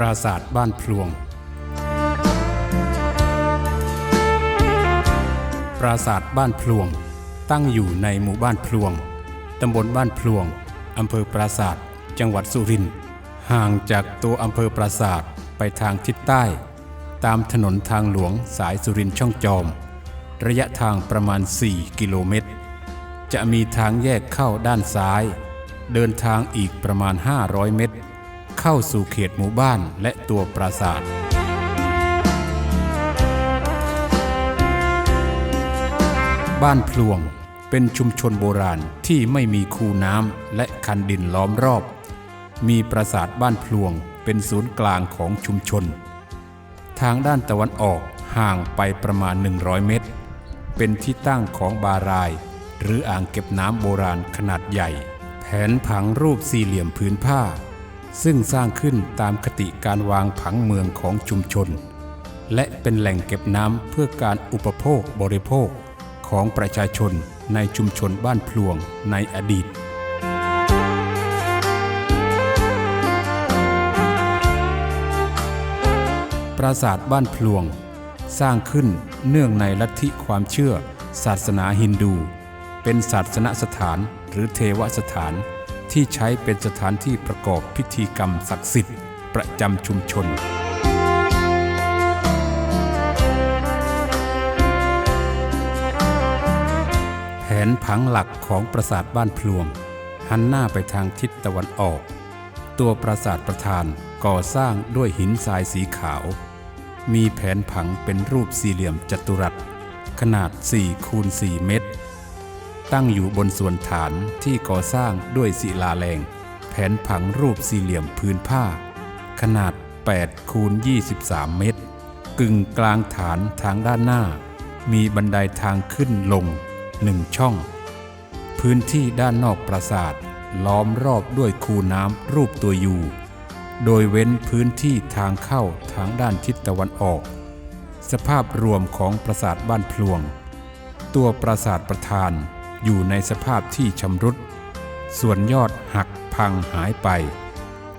ราสาทบ้านพลวง ปราสาทบ้านพลวง ตั้งอยู่ในหมู่บ้านพลวง ตำบลบ้านพลวง อำเภอปราสาทจังหวัดสุรินทร์ ห่างจากตัวอำเภอปราสาทไปทางทิศใต้ ตามถนนทางหลวงสายสุรินทร์ช่องจอม ระยะทางประมาณ 4 กิโลเมตร จะมีทางแยกเข้าด้านซ้าย เดินทางอีกประมาณ 500 เมตร เข้าสู่เขตหมู่บ้านและตัวปราสาทบ้านพลวงเป็นชุมชนโบราณที่ไม่มีคูน้ำและคันดินล้อมรอบ มีปราสาทบ้านพลวงเป็นศูนย์กลางของชุมชน ทางด้านตะวันออกห่างไปประมาณ 100 เมตร เป็นที่ตั้งของบาราย หรืออ่างเก็บน้ำโบราณขนาดใหญ่ แผนผังรูปสี่เหลี่ยมผืนผ้า ซึ่งสร้างขึ้นตามคติการวางผังเมืองของชุมชน และเป็นแหล่งเก็บน้ำเพื่อการอุปโภคบริโภคของประชาชนในชุมชนบ้านพลวงในอดีต ปราสาทบ้านพลวง สร้างขึ้นเนื่องในลัทธิความเชื่อ ศาสนาฮินดู เป็นศาสนสถานหรือเทวสถาน ที่ใช้เป็นสถานที่ประกอบพิธีกรรมศักดิ์สิทธิ์ ประจำชุมชน แผนผังหลักของปราสาทบ้านพลวง หันหน้าไปทางทิศตะวันออก ตัวปราสาทประธานก่อสร้างด้วยหินทรายสีขาว มีแผนผังเป็นรูปสี่เหลี่ยมจัตุรัส ขนาด4คูณ4เมตร ตั้งอยู่บนส่วนฐานที่ก่อสร้างด้วยศิลาแรง แผนผังรูปสี่เหลี่ยมพื้นผ้า ขนาด8คูณ23 เมตร กึ่งกลางฐานทางด้านหน้า มีบันไดทางขึ้นลงหนึ่งช่อง พื้นที่ด้านนอกปราสาทล้อมรอบด้วยคูน้ำรูปตัวยูโดยเว้นพื้นที่ทางเข้าทางด้านทิศตะวันออก สภาพรวมของปราสาทบ้านพลวง ตัวปราสาทประธาน อยู่ในสภาพที่ชำรุด ส่วนยอดหักพังหายไป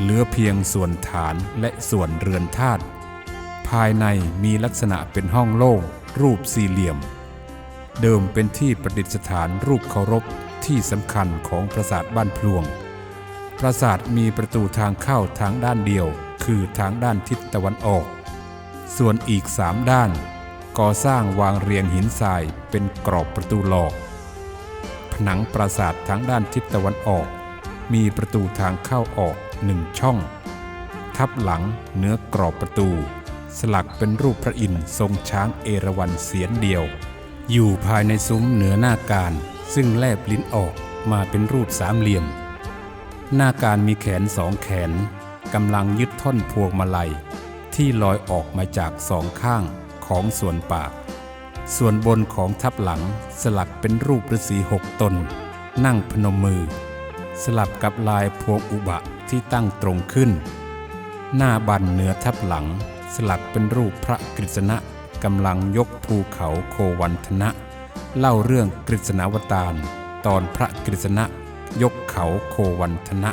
เหลือเพียงส่วนฐานและส่วนเรือนธาตุภายในมีลักษณะเป็นห้องโล่งรูปสี่เหลี่ยม เดิมเป็นที่ประดิษฐานรูปเคารพที่สำคัญของปราสาทบ้านพลวง ปราสาทมีประตูทางเข้าทางด้านเดียว คือทางด้านทิศตะวันออก ส่วนอีกสามด้านก่อสร้างวางเรียงหินทรายเป็นกรอบประตูหลอก ผนังปราสาททางด้านทิศตะวันออก มีประตูทางเข้าออกหนึ่งช่อง ทับหลังเนื้อกรอบประตู สลักเป็นรูปพระอินทร์ทรงช้างเอราวัณเสียนเดียว อยู่ภายในซุ้มเหนือหน้าการ ซึ่งแลบลิ้นออกมาเป็นรูปสามเหลี่ยม หน้าการมีแขนสองแขนกำลังยึดท่อนพวงมาลัย ที่ลอยออกมาจากสองข้างของส่วนปาก ส่วนบนของทับหลังสลักเป็นรูปฤาษีหกตน นั่งพนมมือ สลับกับลายพวงอุบะที่ตั้งตรงขึ้น หน้าบันเหนือทับหลัง สลักเป็นรูปพระกฤษณะกำลังยกภูเขาโควันทนะ เล่าเรื่องกฤษณาวตารตอนพระกฤษณะยกเขาโควันทนะ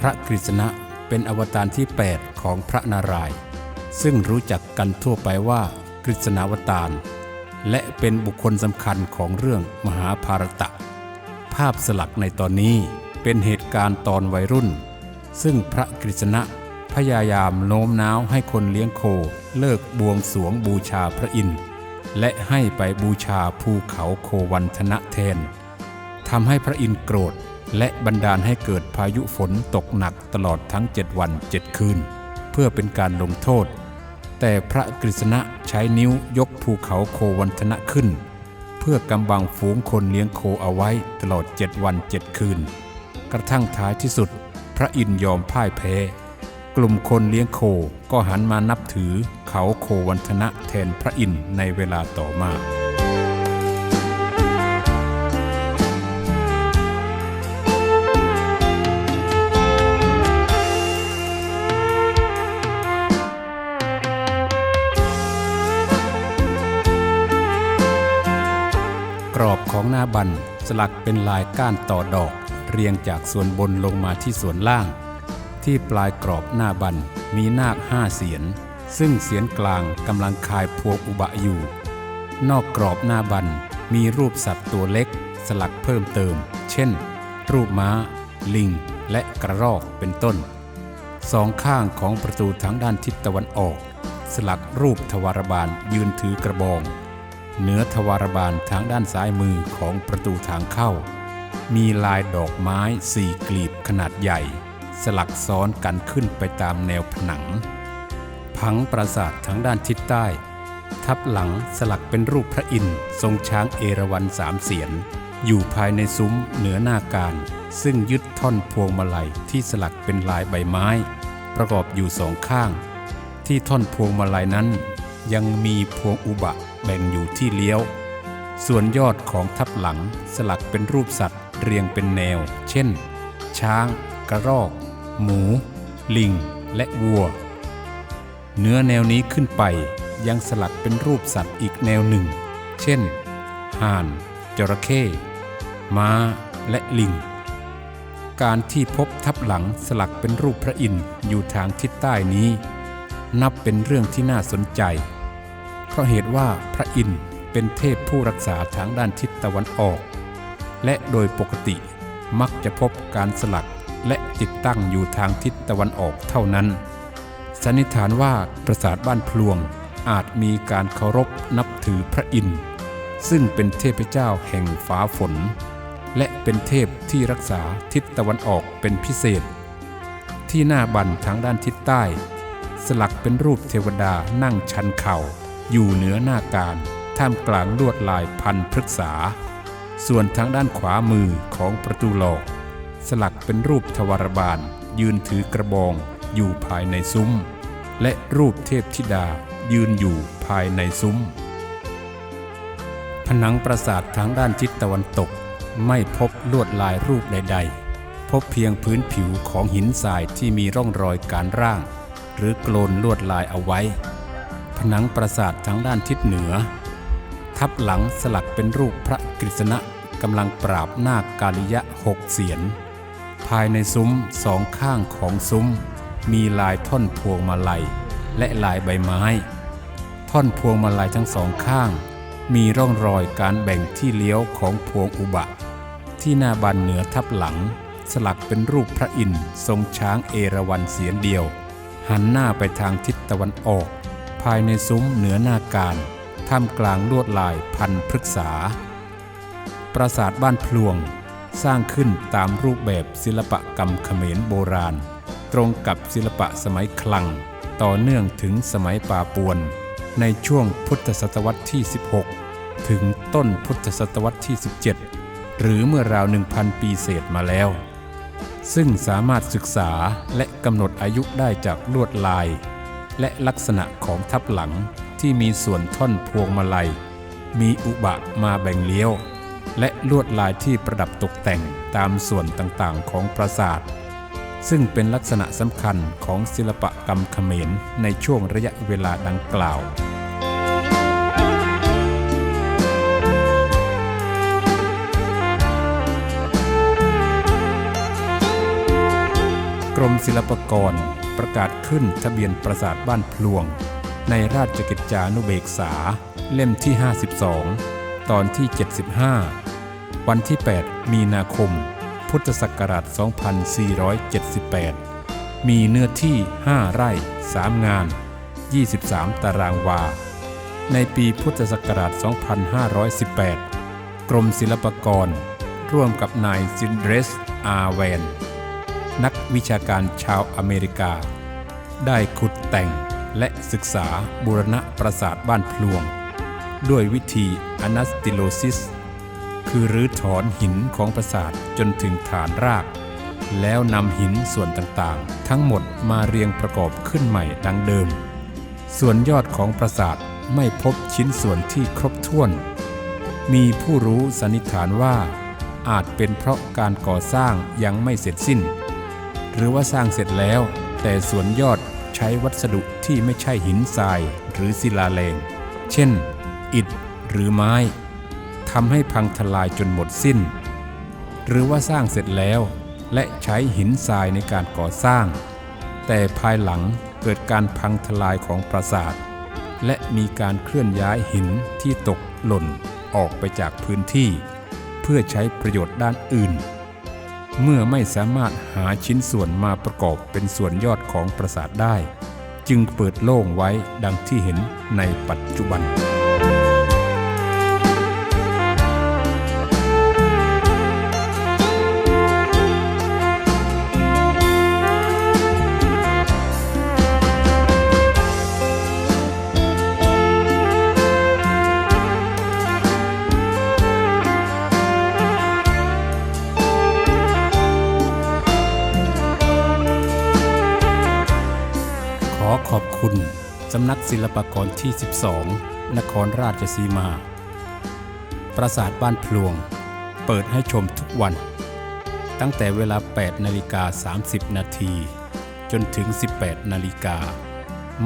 พระกฤษณะ เป็นอวตารที่ 8 ของพระนารายณ์ซึ่งรู้จักกันทั่วไปว่ากฤษณาวตาร และเป็นบุคคลสำคัญของเรื่องมหาภารตะ ภาพสลักในตอนนี้เป็นเหตุการณ์ตอนวัยรุ่น ซึ่งพระกฤษณะพยายามโน้มน้าวให้คนเลี้ยงโคเลิกบวงสรวงบูชาพระอินทร์และให้ไปบูชาภูเขาโควันทนะแทนทำให้พระอินทร์โกรธ และบันดาลให้เกิดพายุฝนตกหนักตลอดทั้งเจ็ดวันเจ็ดคืน เพื่อเป็นการลงโทษ แต่พระกฤษณะใช้นิ้วยกภูเขาโควันทนะขึ้น เพื่อกำบังฝูงคนเลี้ยงโคเอาไว้ตลอดเจ็ดวันเจ็ดคืน กระทั่งท้ายที่สุด พระอินทร์ยอมพ่ายแพ้ กลุ่มคนเลี้ยงโคก็หันมานับถือเขาโควันทนะแทนพระอินทร์ในเวลาต่อมา น้าบันสลักเป็นลายก้านต่อดอก เรียงจากส่วนบนลงมาที่ส่วนล่าง ที่ปลายกรอบหน้าบันมีนาคห้าเสียน ซึ่งเสียนกลางกำลังคายพวงอุบะอยู่ นอกกรอบหน้าบันมีรูปสัตว์ตัวเล็ก สลักเพิ่มเติม เช่น รูปม้า ลิง และกระรอกเป็นต้น สองข้างของประตูทางด้านทิศตะวันออก สลักรูปทวารบาลยืนถือกระบอง เหนือทวารบาลทางด้านซ้ายมือของประตูทางเข้า มีลายดอกไม้สี่กลีบขนาดใหญ่ สลักซ้อนกันขึ้นไปตามแนวผนังผังปราสาททางด้านทิศใต้ ทับหลังสลักเป็นรูปพระอินทร์ทรงช้างเอราวัณสามเสียน อยู่ภายในซุ้มเหนือหน้าการ ซึ่งยึดท่อนพวงมาลัยที่สลักเป็นลายใบไม้ ประกอบอยู่สองข้าง ที่ท่อนพวงมาลัยนั้น ยังมีพวงอุบะ แบ่งอยู่ที่เลี้ยว ส่วนยอดของทับหลังสลักเป็นรูปสัตว์เรียงเป็นแนว เช่น ช้าง กระรอก หมู ลิง และวัว เนื้อแนวนี้ขึ้นไปยังสลักเป็นรูปสัตว์อีกแนวหนึ่ง เช่น ห่าน จระเข้ ม้า และลิง การที่พบทับหลังสลักเป็นรูปพระอินทร์อยู่ทางทิศใต้นี้ นับเป็นเรื่องที่น่าสนใจ เพราะเหตุว่าพระอินทร์เป็นเทพผู้รักษาทางด้านทิศตะวันออก และโดยปกติมักจะพบการสลักและติดตั้งอยู่ทางทิศตะวันออกเท่านั้น สันนิษฐานว่าปราสาทบ้านพลวงอาจมีการเคารพนับถือพระอินทร์ซึ่งเป็นเทพเจ้าแห่งฟ้าฝน และเป็นเทพที่รักษาทิศตะวันออกเป็นพิเศษ ที่หน้าบันทางด้านทิศใต้ สลักเป็นรูปเทวดานั่งชันเข่า อยู่เหนือหน้าการท่ามกลางลวดลายพันพฤกษา ส่วนทางด้านขวามือของประตูหลอกสลักเป็นรูปทวารบาล ยืนถือกระบองอยู่ภายในซุ้ม และรูปเทพธิดายืนอยู่ภายในซุ้ม ผนังปราสาททางด้านทิศตะวันตกไม่พบลวดลายรูปใด ๆ พบเพียงพื้นผิวของหินทรายที่มีร่องรอยการร่าง หรือโกลนลวดลายเอาไว้ ผนังปราสาททางด้านทิศเหนือ ทับหลังสลักเป็นรูปพระกฤษณะกำลังปราบนาคกาลิยะหกเสียน ภายในซุ้มสองข้างของซุ้ม มีลายท่อนพวงมาลัย และลายใบไม้ ท่อนพวงมาลัยทั้งสองข้าง มีร่องรอยการแบ่งที่เลี้ยวของพวงอุบะ ที่หน้าบันเหนือทับหลัง สลักเป็นรูปพระอินทร์ทรงช้างเอราวัณเสียนเดียว หันหน้าไปทางทิศตะวันออก ภายในซุ้มเหนือหน้าการท่ามกลางลวดลายพันพฤกษา ปราสาทบ้านพลวงสร้างขึ้นตามรูปแบบศิลปกรรมเขมรโบราณ ตรงกับศิลปะสมัยคลัง ต่อเนื่องถึงสมัยป่าปวน ในช่วงพุทธศตวรรษที่ 16 ถึงต้นพุทธศตวรรษที่ 17 หรือเมื่อราว 1,000 ปีเศษมาแล้ว ซึ่งสามารถศึกษาและกำหนดอายุได้จากลวดลาย และลักษณะของทับหลังที่มีส่วนท่อนพวงมาลัย มีอุบะมาแบ่งเลี้ยว และลวดลายที่ประดับตกแต่งตามส่วนต่างๆของปราสาท ซึ่งเป็นลักษณะสำคัญของศิลปกรรมเขมรในช่วงระยะเวลาดังกล่าวกรมศิลปากรประกาศ ขึ้นทะเบียนปราสาทบ้านพลวง ในราชกิจจานุเบกษา เล่มที่ 52 ตอนที่ 75 วันที่ 8 มีนาคม พุทธศักราช 2478 มีเนื้อที่ 5 ไร่ 3 งาน 23 ตารางวา ในปีพุทธศักราช 2518 กรมศิลปากร ร่วมกับนายซินเดรสอาร์แวนนักวิชาการชาวอเมริกา ได้ขุดแต่งและศึกษาบูรณะปราสาทบ้านพลวง ด้วยวิธีอนาสติโลซิส คือรื้อถอนหินของปราสาทจนถึงฐานราก แล้วนำหินส่วนต่างๆ ทั้งหมดมาเรียงประกอบขึ้นใหม่ดังเดิม ส่วนยอดของปราสาทไม่พบชิ้นส่วนที่ครบถ้วน มีผู้รู้สันนิษฐานว่า อาจเป็นเพราะการก่อสร้างยังไม่เสร็จสิ้น หรือว่าสร้างเสร็จแล้ว แต่ส่วนยอดใช้วัสดุที่ไม่ใช่หินทรายหรือศิลาแรง เช่น อิฐหรือไม้ทำให้พังทลายจนหมดสิ้น หรือว่าสร้างเสร็จแล้ว และใช้หินทรายในการก่อสร้าง แต่ภายหลังเกิดการพังทลายของปราสาท และมีการเคลื่อนย้ายหินที่ตกหล่นออกไปจากพื้นที่ เพื่อใช้ประโยชน์ด้านอื่น เมื่อไม่สามารถหาชิ้นส่วนมาประกอบเป็นส่วนยอดของปราสาทได้ จึงเปิดโล่งไว้ดังที่เห็นในปัจจุบัน ศิลปากรที่ 12 นครราชสีมา ปราสาทบ้านพลวง เปิดให้ชมทุกวัน ตั้งแต่เวลา 8 นาฬิกา 30 นาที จนถึง 18 นาฬิกา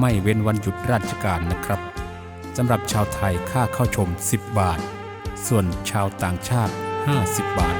ไม่เว้นวันหยุดราชการนะครับ สำหรับชาวไทยค่าเข้าชม 10 บาท ส่วนชาวต่างชาติ 50 บาท